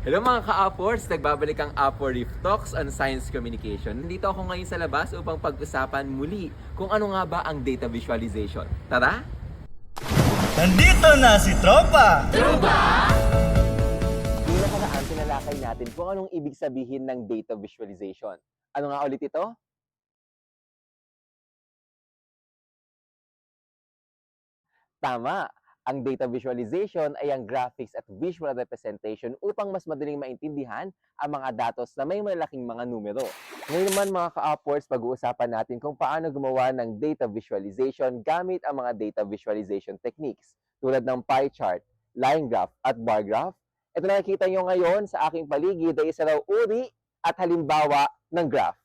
Hello mga ka-Appors! Nagbabalik ang Appor Reef Talks on Science Communication. Nandito ako ngayon sa labas upang pag-usapan muli kung ano nga ba ang data visualization. Tara! Nandito na si Tropa! Yung nakaraan, tinalakay natin kung anong ibig sabihin ng data visualization. Ano nga ulit ito? Tama! Ang data visualization ay ang graphics at visual representation upang mas madaling maintindihan ang mga datos na may malaking mga numero. Ngayon naman mga ka-upwards, pag-uusapan natin kung paano gumawa ng data visualization gamit ang mga data visualization techniques tulad ng pie chart, line graph, at bar graph. Ito na nakikita nyo ngayon sa aking paligid ay isa raw uri at halimbawa ng graph.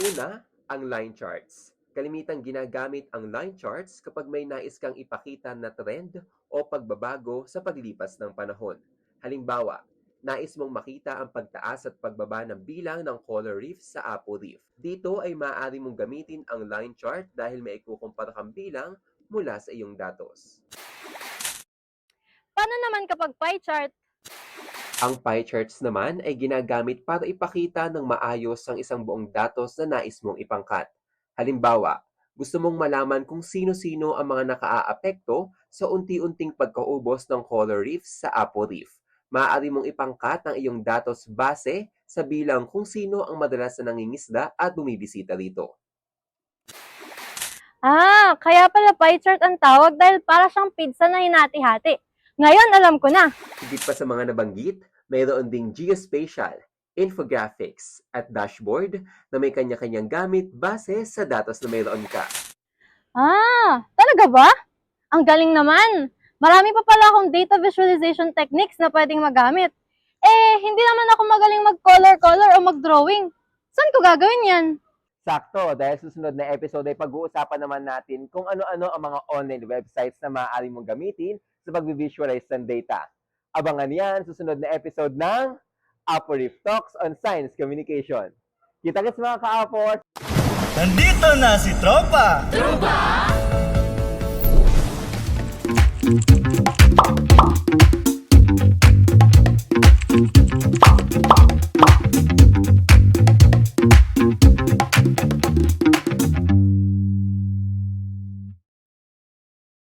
Una, ang line charts. Kalimitang ginagamit ang line charts kapag may nais kang ipakita na trend o pagbabago sa paglipas ng panahon. Halimbawa, nais mong makita ang pagtaas at pagbaba ng bilang ng color reef sa Apo Reef. Dito ay maaari mong gamitin ang line chart dahil may ikukumpara kang bilang mula sa iyong datos. Paano naman kapag pie chart? Ang pie charts naman ay ginagamit para ipakita ng maayos ang isang buong datos na nais mong ipangkat. Halimbawa, gusto mong malaman kung sino-sino ang mga nakaaapekto sa unti-unting pagkaubos ng color reefs sa Apo Reef. Maaari mong ipangkat ang iyong datos base sa bilang kung sino ang madalas na nangingisda at bumibisita rito. Ah, kaya pala pie chart ang tawag dahil para siyang pizza na hinati-hati. Ngayon, alam ko na. Higit pa sa mga nabanggit, mayroon ding geospatial, infographics, at dashboard na may kanya-kanyang gamit base sa datos na mayroon ka. Ah, talaga ba? Ang galing naman. Marami pa pala akong data visualization techniques na pwedeng magamit. Eh, hindi naman ako magaling mag-color-color o mag-drawing. Saan ko gagawin yan? Sakto, dahil susunod na episode ay pag-uusapan naman natin kung ano-ano ang mga online websites na maaari mong gamitin sa pag-visualize ng data. Abangan yan susunod na episode ng Aporif Talks on Science Communication. Kita-kits mga ka-Apos! Nandito na si Tropa! Truba!